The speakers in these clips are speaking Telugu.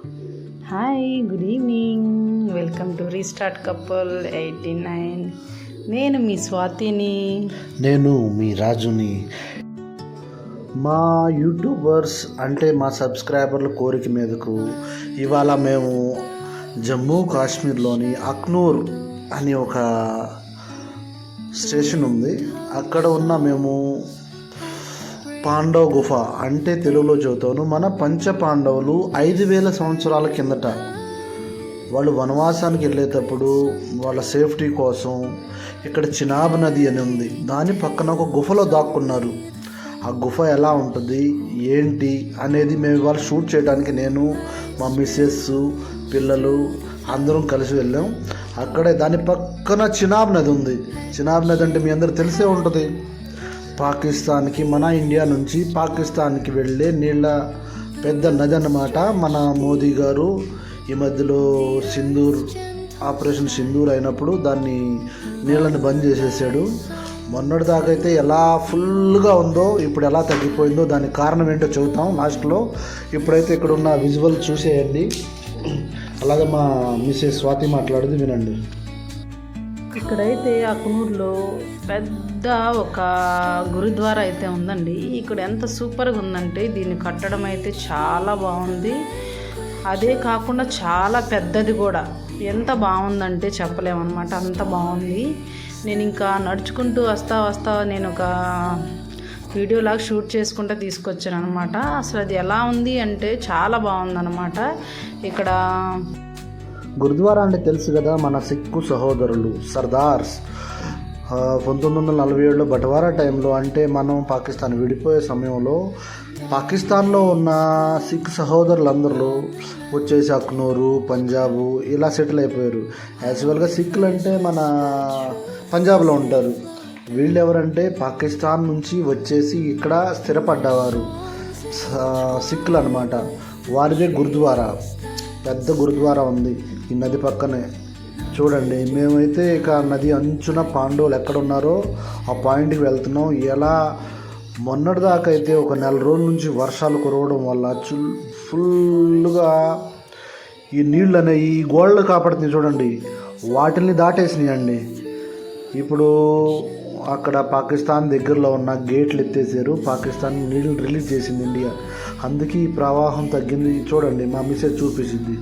Hi good evening welcome to restart couple eighty nine నేను మీ స్వాతిని. నేను మీ రాజుని. మా యూట్యూబర్స్ అంటే మా సబ్స్క్రైబర్ల కోరిక మీదకు ఇవాళ మేము జమ్మూ కాశ్మీర్లోని అక్నూర్ అని ఒక స్టేషన్ ఉంది. అక్కడ ఉన్న మేము పాండవ గుహ అంటే తెలుగులో చెబుతాను. మన పంచ పాండవులు ఐదు వేల సంవత్సరాల కిందట వాళ్ళు వనవాసానికి వెళ్ళేటప్పుడు వాళ్ళ సేఫ్టీ కోసం ఇక్కడ చినాబ్ నది అని ఉంది. దాని పక్కన ఒక గుఫలో దాక్కున్నారు. ఆ గుహ ఎలా ఉంటుంది? ఏంటి? అనేది మేము ఇవాళ షూట్ చేయడానికి నేను మా మిస్సెస్ పిల్లలు అందరం కలిసి వెళ్ళాం. అక్కడే దాని పక్కన చినాబ్ నది ఉంది. చినాబ్ నది అంటే మీ అందరు తెలిసే ఉంటుంది. పాకిస్తాన్కి మన ఇండియా నుంచి పాకిస్తాన్కి వెళ్ళే నీళ్ళ పెద్ద నది అన్నమాట మన మోదీ గారు ఈ మధ్యలో సింధూర్ ఆపరేషన్ సింధూర్ అయినప్పుడు దాన్ని నీళ్ళని బంద్ చేసేసాడు. మొన్నటి దాకా అయితే ఎలా ఫుల్గా ఉందో ఇప్పుడు ఎలా తగ్గిపోయిందో దానికి కారణం ఏంటో చెబుతాం లాస్ట్లో. ఇప్పుడైతే ఇక్కడ ఉన్న విజువల్ చూసేయండి. అలాగే మా మిస్సెస్ స్వాతి మాట్లాడేది వినండి. ఇక్కడైతే అక్నూర్లో పెద్ద పెద్ద ఒక గురుద్వారా అయితే ఉందండి. ఇక్కడ ఎంత సూపర్గా ఉందంటే దీన్ని కట్టడం అయితే చాలా బాగుంది. అదే కాకుండా చాలా పెద్దది కూడా. ఎంత బాగుందంటే చెప్పలేమన్నమాట. అంత బాగుంది. నేను ఇంకా నడుచుకుంటూ వస్తా వస్తా నేను ఒక వీడియోలాగా షూట్ చేసుకుంటూ తీసుకొచ్చాను అనమాట అసలు అది ఎలా ఉంది అంటే చాలా బాగుందన్నమాట. ఇక్కడ గురుద్వారా అంటే తెలుసు కదా మన సిక్కు సహోదరులు సర్దార్స్. పంతొమ్మిది వందల నలభై ఏడులో బటవారా టైంలో అంటే మనం పాకిస్తాన్ విడిపోయే సమయంలో పాకిస్తాన్లో ఉన్న సిక్ సహోదరులందరూ వచ్చేసి అక్నూరు పంజాబు ఇలా సెటిల్ అయిపోయారు. యాక్చువల్గా సిక్కులు అంటే మన పంజాబ్లో ఉంటారు. వీళ్ళు ఎవరంటే పాకిస్తాన్ నుంచి వచ్చేసి ఇక్కడ స్థిరపడ్డవారు. సిక్కులు అనమాట వారిదే గురుద్వారా. పెద్ద గురుద్వారా ఉంది ఈ నది పక్కనే. చూడండి మేమైతే ఇక నది అంచున పాండవులు ఎక్కడ ఉన్నారో ఆ పాయింట్కి వెళ్తున్నాం. ఎలా? మొన్నటి దాకా అయితే ఒక నెల రోజుల నుంచి వర్షాలు కురవడం వల్ల చు ఫుల్గా ఈ నీళ్ళు అనేవి ఈ గోడలు కాపాడుతుంది చూడండి. వాటిని దాటేసినాయండి. ఇప్పుడు అక్కడ పాకిస్తాన్ దగ్గరలో ఉన్న గేట్లు ఎత్తేసారు పాకిస్తాన్ నీళ్ళు రిలీజ్ చేసింది ఇండియా. అందుకే ఈ ప్రవాహం తగ్గింది. చూడండి మా మిసేజ్ చూపించింది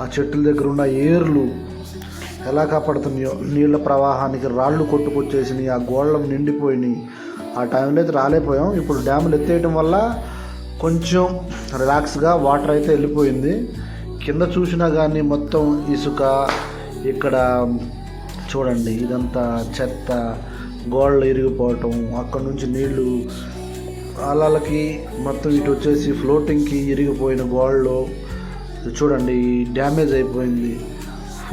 ఆ చెట్ల దగ్గర ఉన్న ఏర్లు ఎలా కాపాడుతున్నాయో నీళ్ళ ప్రవాహానికి రాళ్ళు కొట్టుకొచ్చేసినాయి ఆ గోళ్ళం నిండిపోయినాయి. ఆ టైంలో అయితే రాలేపోయాం ఇప్పుడు డ్యాములు ఎత్తేయటం వల్ల కొంచెం రిలాక్స్గా వాటర్ అయితే వెళ్ళిపోయింది. కింద చూసినా కానీ మొత్తం ఇసుక ఇక్కడ చూడండి ఇదంతా చెత్త గోడలు ఇరిగిపోవటం అక్కడ నుంచి నీళ్ళు అలలకి మొత్తం ఇటు వచ్చేసి ఫ్లోటింగ్కి ఇరిగిపోయిన గోడలు. చూడండి డ్యామేజ్ అయిపోయింది.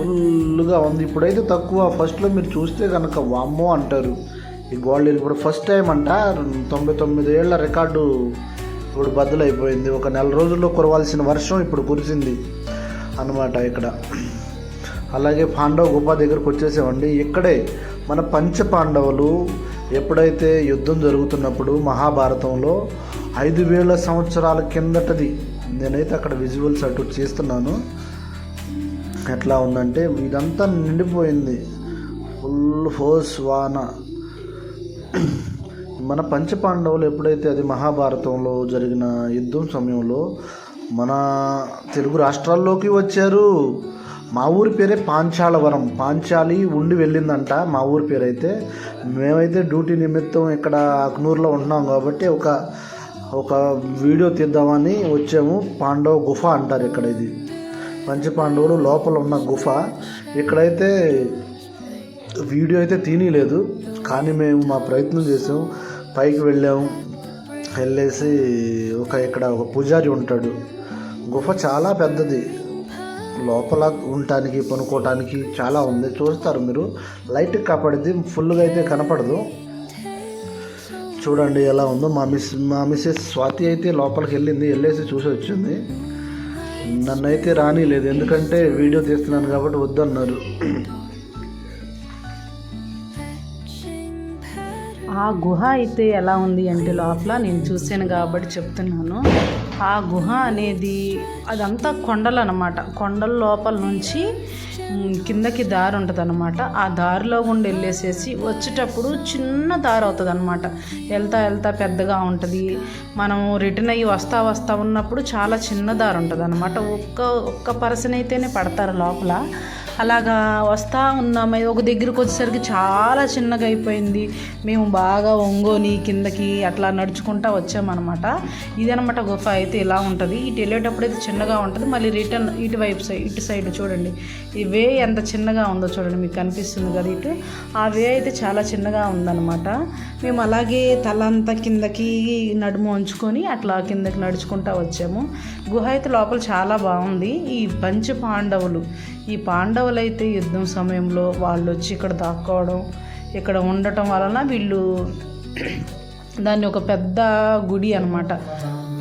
ఫుల్గా ఉంది. ఇప్పుడైతే తక్కువ. ఫస్ట్లో మీరు చూస్తే కనుక వామ్మో అంటారు. ఈ గోల్డ్ ఇప్పుడు ఫస్ట్ టైం అంట. తొంభై తొమ్మిది ఏళ్ళ రికార్డు ఇప్పుడు బద్దలైపోయింది ఒక నెల రోజుల్లో కురవాల్సిన వర్షం ఇప్పుడు కురిసింది అన్నమాట ఇక్కడ. అలాగే పాండవ గుఫ దగ్గరకు వచ్చేసామండి. ఇక్కడే మన పంచ పాండవులు ఎప్పుడైతే యుద్ధం జరుగుతున్నప్పుడు మహాభారతంలో ఐదు వేల సంవత్సరాల కిందటది. నేనైతే అక్కడ విజువల్స్ అటు చేస్తున్నాను. ఎట్లా ఉందంటే ఇదంతా నిండిపోయింది. ఫుల్ ఫోర్స్ వాన. మన పంచపాండవులు ఎప్పుడైతే అది మహాభారతంలో జరిగిన యుద్ధం సమయంలో మన తెలుగు రాష్ట్రాల్లోకి వచ్చారు మా ఊరి పేరే పాంచాలవరం. పాంచాలి ఉండి వెళ్ళిందంట మా ఊరి పేరు అయితే మేమైతే డ్యూటీ నిమిత్తం ఇక్కడ అక్నూరులో ఉంటున్నాం కాబట్టి ఒక ఒక వీడియో తీద్దామని వచ్చాము. పాండవ గుఫ అంటారు ఇక్కడ ఇది. పంచపాండవులు లోపల ఉన్న గుఫ. ఇక్కడైతే వీడియో అయితే తీయలేదు కానీ మేము మా ప్రయత్నం చేసాం. పైకి వెళ్ళాము వెళ్ళేసి ఒక ఇక్కడ ఒక పూజారి ఉంటాడు. గుఫ చాలా పెద్దది. లోపల ఉండటానికి పనుకోవటానికి చాలా ఉంది. చూస్తారు మీరు. లైట్ కాపాడిది ఫుల్గా అయితే కనపడదు. చూడండి ఎలా ఉందో. మా మిస్ మా మిస్సెస్ స్వాతి అయితే లోపలికి వెళ్ళింది. వెళ్ళేసి చూసి వచ్చింది నన్నైతే రానిలేదు. ఎందుకంటే వీడియో తీస్తున్నాను కాబట్టి వద్దన్నారు. ఆ గుహ అయితే ఎలా ఉంది అంటే లోపల నేను చూశాను కాబట్టి చెప్తున్నాను. ఆ గుహ అనేది అదంతా కొండలు అనమాట కొండల లోపల నుంచి కిందకి దారి ఉంటుంది అనమాట ఆ దారిలో గుండా వెళ్ళేసేసి వచ్చేటప్పుడు చిన్న దారి అవుతుంది అనమాట వెళ్తా వెళ్తా పెద్దగా ఉంటుంది. మనం రిటర్న్ అయ్యి వస్తా వస్తా ఉన్నప్పుడు చాలా చిన్న దారి ఉంటుంది అనమాట ఒక్క ఒక్క పర్సన్ అయితేనే పడతారు లోపల. అలాగా వస్తా ఉన్నాము. ఒక దగ్గరికి వచ్చేసరికి చాలా చిన్నగా అయిపోయింది. మేము బాగా ఒంగోని కిందకి అట్లా నడుచుకుంటా వచ్చామన్నమాట. ఇదనమాట గుఫ అయితే ఇలా ఉంటుంది. ఇటు వెళ్ళేటప్పుడు అయితే చిన్నగా ఉంటుంది. మళ్ళీ రిటర్న్ ఇటు వైపు సైడ్ ఇటు సైడ్ చూడండి. ఈ వే ఎంత చిన్నగా ఉందో చూడండి. మీకు కనిపిస్తుంది కదా ఇటు. ఆ వే అయితే చాలా చిన్నగా ఉందన్నమాట. మేము అలాగే తల అంతా కిందకి నడుము ఉంచుకొని అట్లా కిందకి నడుచుకుంటా వచ్చాము. గుహ అయితే లోపల చాలా బాగుంది. ఈ పంచ పాండవులు ఈ పాండవులు అయితే యుద్ధం సమయంలో వాళ్ళు వచ్చి ఇక్కడ దాక్కోవడం ఇక్కడ ఉండటం వలన వీళ్ళు దాన్ని ఒక పెద్ద గుడి అనమాట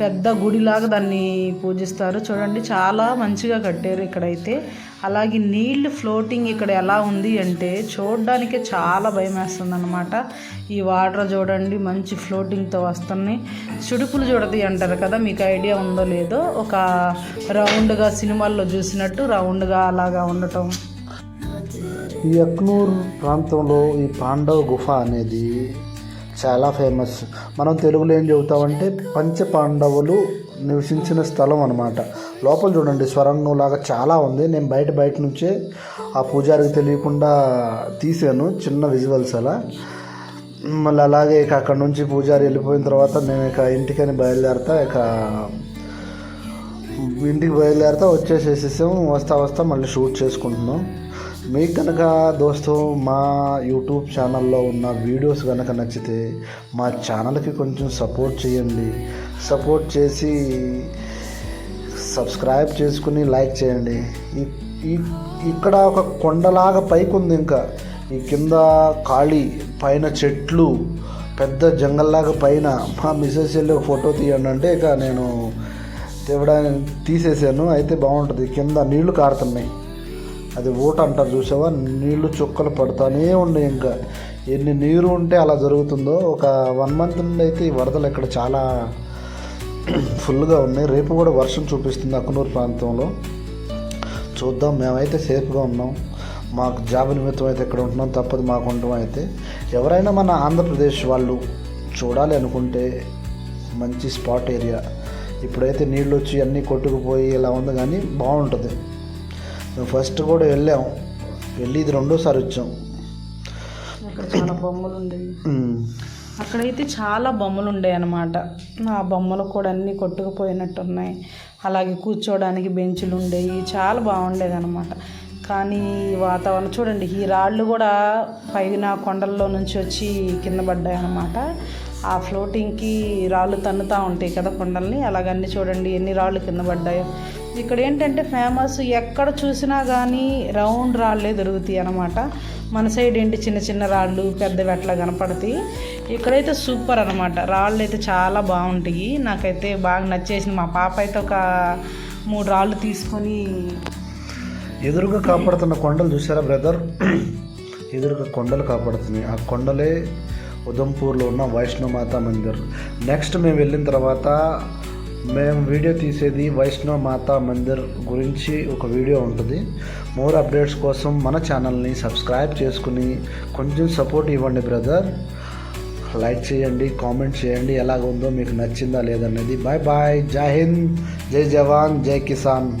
పెద్ద గుడిలాగా దాన్ని పూజిస్తారు. చూడండి చాలా మంచిగా కట్టారు ఇక్కడైతే. అలాగే నీళ్ళు ఫ్లోటింగ్ ఇక్కడ ఎలా ఉంది అంటే చూడడానికి చాలా భయం వేస్తుంది అనమాట ఈ వాటర్ చూడండి మంచి ఫ్లోటింగ్తో వస్తున్నాయి. చుడుపులు చూడది అంటారు కదా మీకు ఐడియా ఉందో లేదో? ఒక రౌండ్గా సినిమాల్లో చూసినట్టు రౌండ్గా అలాగా ఉండటం. ఈ అక్నూర్ ప్రాంతంలో ఈ పాండవ గుహ అనేది చాలా ఫేమస్ మనం తెలుగులో ఏం చెబుతామంటే పంచ పాండవులు నివసించిన స్థలం అనమాట లోపల చూడండి స్వరంగం లాగా చాలా ఉంది. నేను బయట బయట నుంచే ఆ పూజారికి తెలియకుండా తీసాను చిన్న విజువల్స్ అలా. మళ్ళీ అలాగే ఇక అక్కడ నుంచి పూజారి వెళ్ళిపోయిన తర్వాత నేను ఇక ఇంటికని బయలుదేరతా ఇక ఇంటికి బయలుదేరతా వచ్చేసేసేసాం వస్తా వస్తా మళ్ళీ షూట్ చేసుకుంటున్నాం. మీకు కనుక దోస్తు మా యూట్యూబ్ ఛానల్లో ఉన్న వీడియోస్ కనుక నచ్చితే మా ఛానల్కి కొంచెం సపోర్ట్ చేయండి. సపోర్ట్ చేసి సబ్స్క్రైబ్ చేసుకుని లైక్ చేయండి. ఈ- ఇక్కడ ఒక కొండలాగా పైకి ఉంది ఇంకా. ఈ కింద ఖాళీ పైన చెట్లు పెద్ద జంగల్లాగా పైన. మా మిస్సెస్ వెళ్ళి ఒక ఫోటో తీయండి అంటే ఇక నేను తేవడానికి తీసేసాను. అయితే బాగుంటుంది. కింద నీళ్ళు కారుతున్నాయి. అది ఊట అంటారు చూసావా? నీళ్ళు చుక్కలు పడుతూనే ఉన్నాయి ఇంకా. ఎన్ని నీరు ఉంటే అలా జరుగుతుందో. ఒక వన్ మంత్ నుండి అయితే ఈ వరదలు ఇక్కడ చాలా ఫుల్గా ఉన్నాయి. రేపు కూడా వర్షం చూపిస్తుంది అక్కనూరు ప్రాంతంలో. చూద్దాం. మేమైతే సేఫ్గా ఉన్నాం. మాకు జాబ్ నిమిత్తం అయితే ఇక్కడ ఉంటున్నాం. తప్పదు మాకు ఉండటం అయితే. ఎవరైనా మన ఆంధ్రప్రదేశ్ వాళ్ళు చూడాలి అనుకుంటే మంచి స్పాట్ ఏరియా. ఇప్పుడైతే నీళ్ళు వచ్చి అన్నీ కొట్టుకుపోయి ఇలా ఉంది కానీ బాగుంటుంది. మేము ఫస్ట్ కూడా వెళ్ళాం. వెళ్ళి ఇది రెండోసారి వచ్చాం. బొమ్మలు. అక్కడైతే చాలా బొమ్మలు ఉండే అన్నమాట ఆ బొమ్మలు కూడా అన్నీ కొట్టుకుపోయినట్టు ఉన్నాయి అలాగే కూర్చోవడానికి బెంచులు ఉండేవి చాలా బాగుండేది అనమాట కానీ వాతావరణం చూడండి ఈ రాళ్ళు కూడా పైన కొండల్లో నుంచి వచ్చి కింద పడ్డాయి అనమాట ఆ ఫ్లోటింగ్కి రాళ్ళు తన్నుతూ ఉంటాయి కదా కొండల్ని. అలాగన్నీ చూడండి ఎన్ని రాళ్ళు కింద పడ్డాయో. ఇక్కడ ఏంటంటే ఫేమస్ ఎక్కడ చూసినా కానీ రౌండ్ రాళ్ళే దొరుకుతాయి అనమాట మన సైడ్ ఏంటి చిన్న చిన్న రాళ్ళు పెద్దవి అట్లా కనపడతాయి. ఇక్కడైతే సూపర్ అనమాట రాళ్ళు అయితే చాలా బాగుంటాయి. నాకైతే బాగా నచ్చేసింది. మా పాప అయితే ఒక మూడు రాళ్ళు తీసుకొని ఎదురుగా కాపాడుతున్న కొండలు చూసారా బ్రదర్? ఎదురుగా కొండలు కాపాడుతున్నాయి. ఆ కొండలే ఉదంపూర్లో ఉన్న వైష్ణవమాత మందిర్. నెక్స్ట్ మేము వెళ్ళిన తర్వాత మేము వీడియో తీసేది వైష్ణవ మాతా మందిర్ గురించి ఒక వీడియో ఉంటుంది. మోర్ అప్డేట్స్ కోసం మన ఛానల్ని సబ్స్క్రైబ్ చేసుకుని కొంచెం సపోర్ట్ ఇవ్వండి బ్రదర్. లైక్ చేయండి కామెంట్ చేయండి ఎలాగుందో మీకు నచ్చిందా లేదనేది. Bye bye. జై హింద్. జై జవాన్. జై కిసాన్.